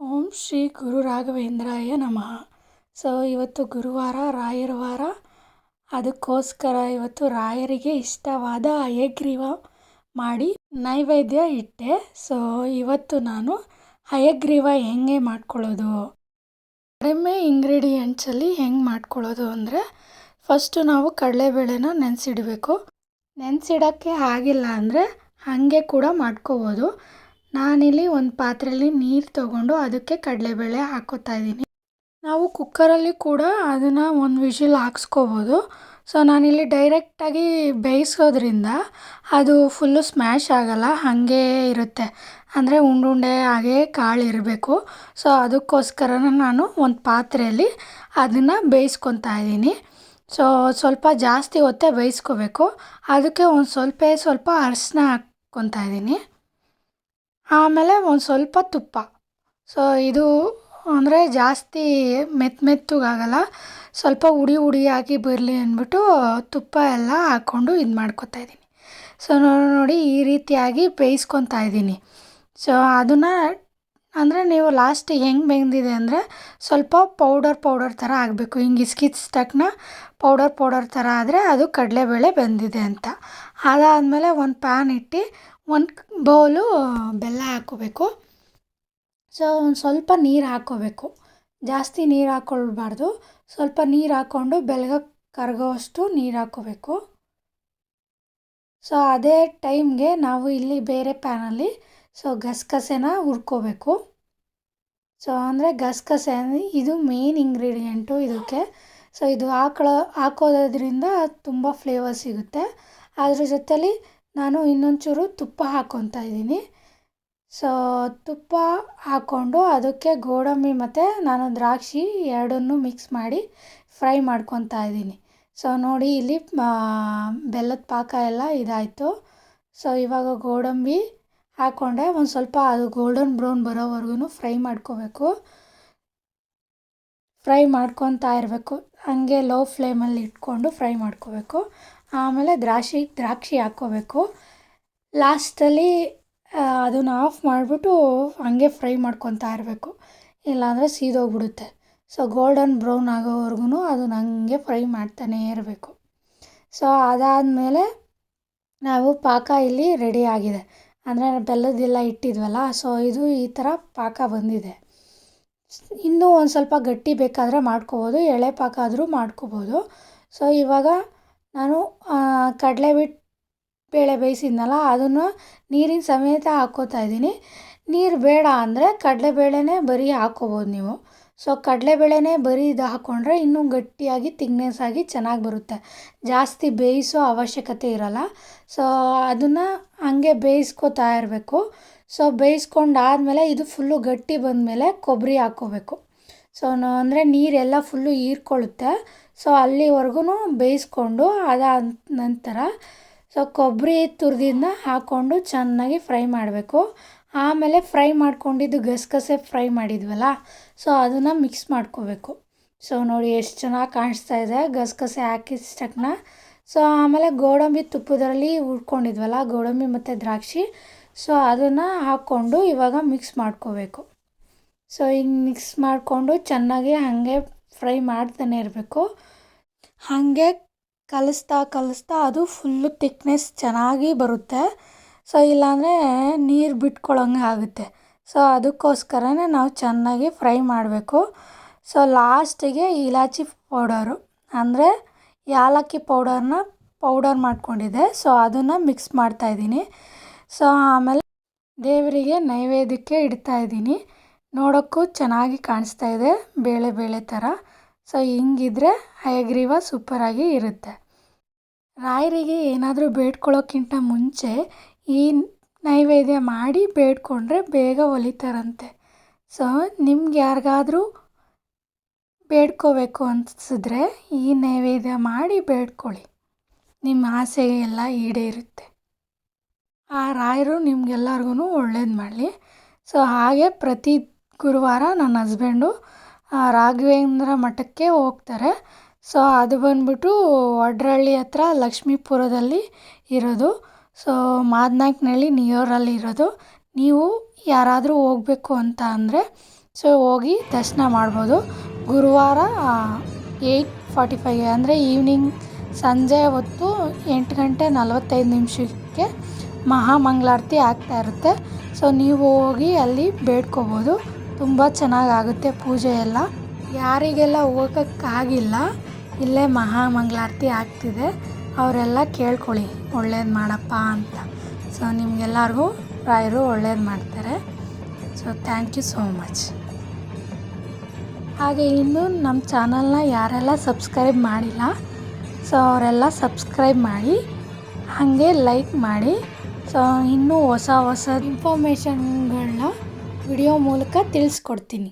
ಓಂ ಶ್ರೀ ಗುರು ರಾಘವೇಂದ್ರಾಯ ನಮಃ. ಸೊ, ಇವತ್ತು ಗುರುವಾರ ರಾಯರ ವಾರ ಅದಕ್ಕೋಸ್ಕರ ಇವತ್ತು ರಾಯರಿಗೆ ಇಷ್ಟವಾದ ಹಯಗ್ರೀವ ಮಾಡಿ ನೈವೇದ್ಯ ಇಟ್ಟೆ. ಸೊ, ಇವತ್ತು ನಾನು ಹಯಗ್ರೀವ ಹೆಂಗೆ ಮಾಡ್ಕೊಳ್ಳೋದು? ಕಡಿಮೆ ಇಂಗ್ರೀಡಿಯೆಂಟ್ಸಲ್ಲಿ ಹೆಂಗೆ ಮಾಡ್ಕೊಳ್ಳೋದು ಅಂದರೆ, ಫಸ್ಟು ನಾವು ಕಡಲೆಬೇಳೆನ ನೆನೆಸಿಡಬೇಕು. ನೆನೆಸಿಡೋಕ್ಕೆ ಆಗಿಲ್ಲ ಅಂದರೆ ಹಾಗೆ ಕೂಡ ಮಾಡ್ಕೋಬೋದು. ನಾನಿಲ್ಲಿ ಒಂದು ಪಾತ್ರೆಯಲ್ಲಿ ನೀರು ತಗೊಂಡು ಅದಕ್ಕೆ ಕಡಲೆಬೇಳೆ ಹಾಕೋತಾ ಇದ್ದೀನಿ. ನಾವು ಕುಕ್ಕರಲ್ಲಿ ಕೂಡ ಅದನ್ನು ಒಂದು ವಿಷಿಲ್ ಹಾಕ್ಸ್ಕೋಬೋದು. ಸೊ, ನಾನಿಲ್ಲಿ ಡೈರೆಕ್ಟಾಗಿ ಬೇಯಿಸೋದ್ರಿಂದ ಅದು ಫುಲ್ಲು ಸ್ಮ್ಯಾಶ್ ಆಗೋಲ್ಲ, ಹಾಗೇ ಇರುತ್ತೆ. ಅಂದರೆ ಉಂಡುಂಡೆ ಹಾಗೆ ಕಾಳು ಇರಬೇಕು. ಸೊ ಅದಕ್ಕೋಸ್ಕರ ನಾನು ಒಂದು ಪಾತ್ರೆಯಲ್ಲಿ ಅದನ್ನು ಬೇಯಿಸ್ಕೊತಾ ಇದ್ದೀನಿ. ಸೊ, ಸ್ವಲ್ಪ ಜಾಸ್ತಿ ಹೊತ್ತೆ ಬೇಯಿಸ್ಕೋಬೇಕು. ಅದಕ್ಕೆ ಒಂದು ಸ್ವಲ್ಪ ಸ್ವಲ್ಪ ಅರಿಶಿನ ಹಾಕ್ಕೊತಾ ಇದ್ದೀನಿ. ಆಮೇಲೆ ಒಂದು ಸ್ವಲ್ಪ ತುಪ್ಪ. ಸೊ ಇದು ಅಂದರೆ ಜಾಸ್ತಿ ಮೆತ್ತ ಮೆತ್ತಗಾಗಲ್ಲ. ಸ್ವಲ್ಪ ಉಡಿ ಉಡಿಯಾಗಿ ಬರಲಿ ಅಂದ್ಬಿಟ್ಟು ತುಪ್ಪ ಎಲ್ಲ ಹಾಕ್ಕೊಂಡು ಇದು ಮಾಡ್ಕೊತಾ ಇದ್ದೀನಿ. ಸೊ ನೋಡಿ ಈ ರೀತಿಯಾಗಿ ಬೇಯಿಸ್ಕೊತಾ ಇದ್ದೀನಿ. ಸೊ ಅದನ್ನು ಅಂದರೆ ನೀವು ಲಾಸ್ಟ್ ಹೆಂಗೆ ಬೆಂದಿದೆ ಅಂದರೆ ಸ್ವಲ್ಪ ಪೌಡರ್ ಪೌಡರ್ ಥರ ಆಗಬೇಕು. ಹಿಂಗೆ ಇಸ್ಕಿಸ್ ತಕ್ಷಣ ಪೌಡರ್ ಪೌಡರ್ ಥರ ಆದರೆ ಅದು ಕಡಲೆಬೇಳೆ ಬೆಂದಿದೆ ಅಂತ. ಅದಾದಮೇಲೆ ಒಂದು ಪ್ಯಾನ್ ಇಟ್ಟು ಒಂದು ಬೌಲು ಬೆಲ್ಲ ಹಾಕ್ಕೋಬೇಕು ಸೊ, ಒಂದು ಸ್ವಲ್ಪ ನೀರು ಹಾಕ್ಕೋಬೇಕು ಜಾಸ್ತಿ ನೀರು ಹಾಕ್ಕೊಳ್ಬಾರ್ದು ಸ್ವಲ್ಪ ನೀರು ಹಾಕ್ಕೊಂಡು ಬೆಲ್ಲ ಕರಗೋವಷ್ಟು ನೀರು ಹಾಕೋಬೇಕು. ಸೊ, ಅದೇ ಟೈಮ್ಗೆ ನಾವು ಇಲ್ಲಿ ಬೇರೆ ಪ್ಯಾನಲ್ಲಿ ಸೊ, ಗಸಗಸೆನ ಹುರ್ಕೋಬೇಕು. ಸೊ, ಅಂದರೆ ಗಸಗಸೆ ಇದು ಮೇನ್ ಇಂಗ್ರೀಡಿಯೆಂಟು ಇದಕ್ಕೆ. ಸೊ, ಇದು ಹಾಕ್ಳೋ ಹಾಕೋದ್ರಿಂದ ತುಂಬ ಫ್ಲೇವರ್ ಸಿಗುತ್ತೆ. ಅದ್ರ ಜೊತೇಲಿ ನಾನು ಇನ್ನೊಂಚೂರು ತುಪ್ಪ ಹಾಕ್ಕೊತಾ ಇದ್ದೀನಿ. ಸೊ ತುಪ್ಪ ಹಾಕ್ಕೊಂಡು ಅದಕ್ಕೆ ಗೋಡಂಬಿ ಮತ್ತು ನಾನು ದ್ರಾಕ್ಷಿ ಎರಡನ್ನೂ ಮಿಕ್ಸ್ ಮಾಡಿ ಫ್ರೈ ಮಾಡ್ಕೊತಾ ಇದ್ದೀನಿ. ಸೊ ನೋಡಿ ಇಲ್ಲಿ ಬೆಲ್ಲದ ಪಾಕ ಎಲ್ಲ ಇದಾಯಿತು. ಸೊ ಇವಾಗ ಗೋಡಂಬಿ ಹಾಕ್ಕೊಂಡೆ ಒಂದು ಸ್ವಲ್ಪ ಅದು ಗೋಲ್ಡನ್ ಬ್ರೌನ್ ಬರೋವರೆಗೂ ಫ್ರೈ ಮಾಡ್ಕೋಬೇಕು. ಫ್ರೈ ಮಾಡ್ಕೊತಾ ಇರಬೇಕು. ಹಾಗೆ ಲೋ ಫ್ಲೇಮಲ್ಲಿ ಇಟ್ಕೊಂಡು ಫ್ರೈ ಮಾಡ್ಕೋಬೇಕು. ಆಮೇಲೆ ದ್ರಾಕ್ಷಿ ದ್ರಾಕ್ಷಿ ಹಾಕ್ಕೋಬೇಕು. ಲಾಸ್ಟಲ್ಲಿ ಅದನ್ನು ಆಫ್ ಮಾಡಿಬಿಟ್ಟು ಹಂಗೆ ಫ್ರೈ ಮಾಡ್ಕೊತಾ ಇರಬೇಕು. ಇಲ್ಲಾಂದರೆ ಸೀದೋಗ್ಬಿಡುತ್ತೆ. ಸೊ, ಗೋಲ್ಡನ್ ಬ್ರೌನ್ ಆಗೋವರೆಗೂ ಅದನ್ನ ಹಂಗೆ ಫ್ರೈ ಮಾಡ್ತಾನೇ ಇರಬೇಕು. ಸೊ, ಅದಾದಮೇಲೆ ನಾವು ಪಾಕ ಇಲ್ಲಿ ರೆಡಿ ಆಗಿದೆ. ಅಂದರೆ ಬೆಲ್ಲದ್ದೆಲ್ಲ ಇಟ್ಟಿದ್ವಲ್ಲ, ಸೊ, ಇದು ಈ ಥರ ಪಾಕ ಬಂದಿದೆ. ಇನ್ನೂ ಒಂದು ಸ್ವಲ್ಪ ಗಟ್ಟಿ ಬೇಕಾದರೆ ಮಾಡ್ಕೋಬೋದು, ಎಳೆ ಪಾಕ ಆದರೂ ಮಾಡ್ಕೋಬೋದು. ಸೊ, ಇವಾಗ ನಾನು ಕಡಲೆ ಬಿಟ್ಟು ಬೇಳೆ ಬೇಯಿಸಿದ್ನಲ್ಲ, ಅದನ್ನು ನೀರಿನ ಸಮೇತ ಹಾಕ್ಕೋತಾ ಇದ್ದೀನಿ. ನೀರು ಬೇಡ ಅಂದರೆ ಕಡಲೆಬೇಳೆನೇ ಬರೀ ಹಾಕ್ಕೋಬೋದು ನೀವು. ಸೊ ಕಡಲೆಬೇಳೆನೇ ಬರೀ ಇದು ಹಾಕ್ಕೊಂಡ್ರೆ ಇನ್ನೂ ಗಟ್ಟಿಯಾಗಿ ತಿಕ್ನೆಸ್ ಆಗಿ ಚೆನ್ನಾಗಿ ಬರುತ್ತೆ. ಜಾಸ್ತಿ ಬೇಯಿಸೋ ಅವಶ್ಯಕತೆ ಇರೋಲ್ಲ. ಸೊ, ಅದನ್ನು ಹಾಗೆ ಬೇಯಿಸ್ಕೋತಾ ಇರಬೇಕು. ಸೊ, ಬೇಯಿಸ್ಕೊಂಡಾದ್ಮೇಲೆ ಇದು ಫುಲ್ಲು ಗಟ್ಟಿ ಬಂದಮೇಲೆ ಕೊಬ್ಬರಿ ಹಾಕ್ಕೋಬೇಕು. ಸೊ ಅಂದರೆ ನೀರೆಲ್ಲ ಫುಲ್ಲು ಹೀರ್ಕೊಳ್ಳುತ್ತೆ. ಸೊ ಅಲ್ಲಿವರೆಗೂ ಬೇಯಿಸ್ಕೊಂಡು ಅದಾದ ನಂತರ ಸೊ ಕೊಬ್ಬರಿ ತುರಿದಿದ್ದನ್ನ ಹಾಕ್ಕೊಂಡು ಚೆನ್ನಾಗಿ ಫ್ರೈ ಮಾಡಬೇಕು. ಆಮೇಲೆ ಫ್ರೈ ಮಾಡ್ಕೊಂಡಿದ್ದು ಗಸಗಸೆ ಫ್ರೈ ಮಾಡಿದ್ವಲ್ಲ ಸೊ ಅದನ್ನು ಮಿಕ್ಸ್ ಮಾಡ್ಕೋಬೇಕು. ಸೊ ನೋಡಿ ಎಷ್ಟು ಚೆನ್ನಾಗಿ ಕಾಣಿಸ್ತಾ ಇದೆ ಗಸಗಸೆ ತಕ್ಷಣ ಸೊ ಆಮೇಲೆ ಗೋಡಂಬಿ ತುಪ್ಪದಲ್ಲಿ ಹುರ್ಕೊಂಡಿದ್ವಲ್ಲ, ಗೋಡಂಬಿ ಮತ್ತು ದ್ರಾಕ್ಷಿ ಸೊ ಅದನ್ನು ಹಾಕ್ಕೊಂಡು ಇವಾಗ ಮಿಕ್ಸ್ ಮಾಡ್ಕೋಬೇಕು. ಸೊ ಹಿಂಗೆ ಮಿಕ್ಸ್ ಮಾಡಿಕೊಂಡು ಚೆನ್ನಾಗಿ ಹಾಗೆ ಫ್ರೈ ಮಾಡ್ತಾನೆ ಇರಬೇಕು. ಹಾಗೆ ಕಲಿಸ್ತಾ ಕಲಿಸ್ತಾ ಅದು ಫುಲ್ಲು ತಿಕ್ನೆಸ್ ಚೆನ್ನಾಗಿ ಬರುತ್ತೆ. ಸೊ ಇಲ್ಲಾಂದರೆ ನೀರು ಬಿಟ್ಕೊಳ್ಳೋಂಗೆ ಆಗುತ್ತೆ. ಸೊ ಅದಕ್ಕೋಸ್ಕರನೇ ನಾವು ಚೆನ್ನಾಗಿ ಫ್ರೈ ಮಾಡಬೇಕು. ಸೊ ಲಾಸ್ಟಿಗೆ ಇಲಾಚಿ ಪೌಡರು ಅಂದರೆ ಏಲಕ್ಕಿ ಪೌಡರ್ನ ಪೌಡರ್ ಮಾಡ್ಕೊಂಡಿದ್ದೆ. ಸೊ ಅದನ್ನು ಮಿಕ್ಸ್ ಮಾಡ್ತಾಯಿದ್ದೀನಿ ಸೊ ಆಮೇಲೆ ದೇವರಿಗೆ ನೈವೇದ್ಯಕ್ಕೆ ಇಡ್ತಾಯಿದ್ದೀನಿ ನೋಡೋಕ್ಕೂ ಚೆನ್ನಾಗಿ ಕಾಣಿಸ್ತಾ ಇದೆ, ಬೇಳೆ ಬೇಳೆ ಥರ ಸೊ ಹಿಂಗಿದ್ರೆ ಹಯಗ್ರೀವ ಸೂಪರಾಗಿ ಇರುತ್ತೆ. ರಾಯರಿಗೆ ಏನಾದರೂ ಬೇಡ್ಕೊಳ್ಳೋಕ್ಕಿಂತ ಮುಂಚೆ ಈ ನೈವೇದ್ಯ ಮಾಡಿ ಬೇಡ್ಕೊಂಡ್ರೆ ಬೇಗ ಒಲಿತಾರಂತೆ. ಸೊ ನಿಮ್ಗೆ ಯಾರಿಗಾದರೂ ಬೇಡ್ಕೋಬೇಕು ಅನಿಸಿದ್ರೆ ಈ ನೈವೇದ್ಯ ಮಾಡಿ ಬೇಡ್ಕೊಳ್ಳಿ. ನಿಮ್ಮ ಆಸೆ ಎಲ್ಲ ಈಡೇರುತ್ತೆ. ಆ ರಾಯರು ನಿಮ್ಗೆಲ್ಲರಿಗೂ ಒಳ್ಳೇದು ಮಾಡಲಿ. ಸೊ ಹಾಗೆ ಪ್ರತಿ ಗುರುವಾರ ನನ್ನ ಹಸ್ಬೆಂಡು ರಾಘವೇಂದ್ರ ಮಠಕ್ಕೆ ಹೋಗ್ತಾರೆ. ಸೊ, ಅದು ಬಂದುಬಿಟ್ಟು ವಡ್ರಳ್ಳಿ ಹತ್ರ ಲಕ್ಷ್ಮೀಪುರದಲ್ಲಿ ಇರೋದು. ಸೊ, ಮಾದನಾಯ್ಕನಹಳ್ಳಿ ನಿಯೋರಲ್ಲಿ ಇರೋದು. ನೀವು ಯಾರಾದರೂ ಹೋಗಬೇಕು ಅಂತ ಅಂದರೆ, ಸೊ, ಹೋಗಿ ದರ್ಶನ ಮಾಡ್ಬೋದು. ಗುರುವಾರ ಏಯ್ಟ್ ಫಾರ್ಟಿ ಫೈ ಅಂದರೆ ಈವ್ನಿಂಗ್ ಸಂಜೆ ಹೊತ್ತು ಎಂಟು ಗಂಟೆ ನಲವತ್ತೈದು ನಿಮಿಷಕ್ಕೆ ಮಹಾಮಂಗಳಾರತಿ ಆಗ್ತಾ ಇರುತ್ತೆ. ಸೊ, ನೀವು ಹೋಗಿ ಅಲ್ಲಿ ಬೇಡ್ಕೋಬೋದು. ತುಂಬ ಚೆನ್ನಾಗಾಗುತ್ತೆ ಪೂಜೆ ಎಲ್ಲ. ಯಾರಿಗೆಲ್ಲ ಹೋಗೋಕ್ಕಾಗಿಲ್ಲ, ಇಲ್ಲೇ ಮಹಾಮಂಗಳಾರತಿ ಆಗ್ತಿದೆ, ಅವರೆಲ್ಲ ಕೇಳ್ಕೊಳ್ಳಿ, ಒಳ್ಳೇದು ಮಾಡಪ್ಪ ಅಂತ. ಸೊ ನಿಮಗೆಲ್ಲರಿಗೂ, ರಾಯರು ಒಳ್ಳೇದು ಮಾಡ್ತಾರೆ. So thank you so much ಹಾಗೆ ಇನ್ನು ನಮ್ಮ ಚಾನಲ್ನ ಯಾರೆಲ್ಲ ಸಬ್ಸ್ಕ್ರೈಬ್ ಮಾಡಿಲ್ಲ ಸೊ ಅವರೆಲ್ಲ ಸಬ್ಸ್ಕ್ರೈಬ್ ಮಾಡಿ, ಹಾಗೆ ಲೈಕ್ ಮಾಡಿ. ಸೊ ಇನ್ನೂ ಹೊಸ ಹೊಸ ಇನ್ಫಾರ್ಮೇಷನ್ಗಳನ್ನ ವಿಡಿಯೋ ಮೂಲಕ ತಿಳಿಸ್ಕೊಡ್ತೀನಿ.